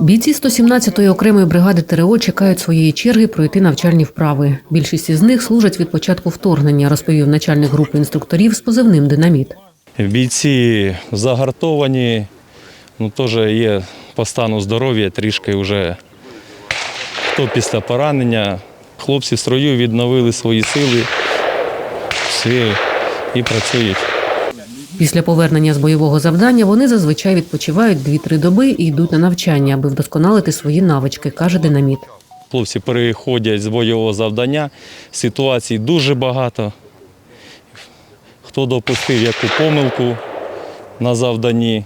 Бійці 117-ї окремої бригади ТРО чекають своєї черги пройти навчальні вправи. Більшість із них служать від початку вторгнення, розповів начальник групи інструкторів з позивним Динаміт. Бійці загартовані, ну теж є по стану здоров'я трішки вже хто після поранення. Хлопці в строю відновили свої сили всі і працюють. Після повернення з бойового завдання вони зазвичай відпочивають 2-3 доби і йдуть на навчання, аби вдосконалити свої навички, каже Динаміт. Хлопці переходять з бойового завдання, ситуацій дуже багато. Хто допустив яку помилку на завданні,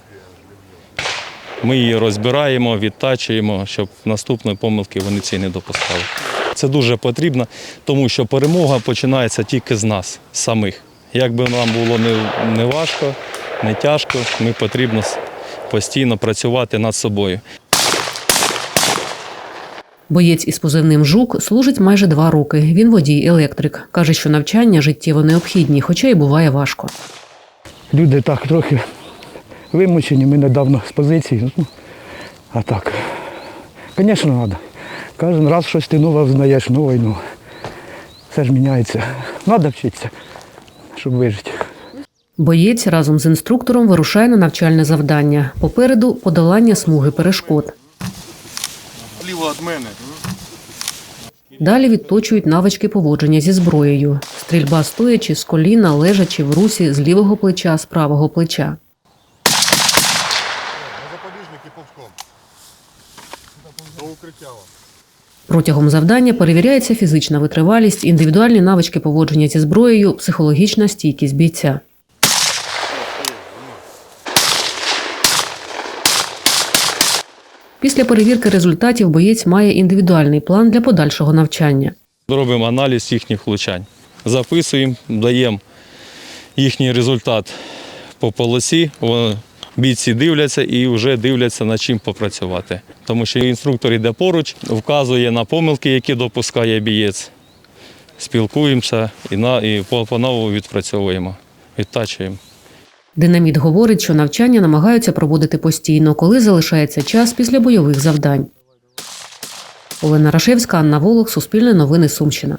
ми її розбираємо, відтачуємо, щоб наступної помилки вони ці не допускали. Це дуже потрібно, тому що перемога починається тільки з нас, самих. Як би нам було не, не важко, не тяжко, ми потрібно постійно працювати над собою. Боєць із позивним Жук служить майже два роки. Він водій електрик. Каже, що навчання життєво необхідні, хоча й буває важко. Люди так трохи вимучені, ми недавно з позиції. Ну, а так, звісно, треба. Кожен раз щось ти нове взнаєш, нове і нове. Все ж міняється. Треба вчитися, щоб вижити. Боєць разом з інструктором вирушає на навчальне завдання. Попереду подолання смуги перешкод. Ліво від мене. Далі відточують навички поводження зі зброєю. Стрільба стоячи з коліна, лежачи в русі з лівого плеча, з правого плеча. На запобіжники повком. До укриття. Протягом завдання перевіряється фізична витривалість, індивідуальні навички поводження зі зброєю, психологічна стійкість бійця. Після перевірки результатів боєць має індивідуальний план для подальшого навчання. Робимо аналіз їхніх влучань. Записуємо, даємо їхній результат по полосі. Бійці дивляться і вже дивляться, над чим попрацювати. Тому що інструктор йде поруч, вказує на помилки, які допускає бієць. Спілкуємося і, на, і по- по-новому відпрацьовуємо, відтачуємо. Динаміт говорить, що навчання намагаються проводити постійно, коли залишається час після бойових завдань. Олена Рашевська, Анна Волох, Суспільне новини Сумщина.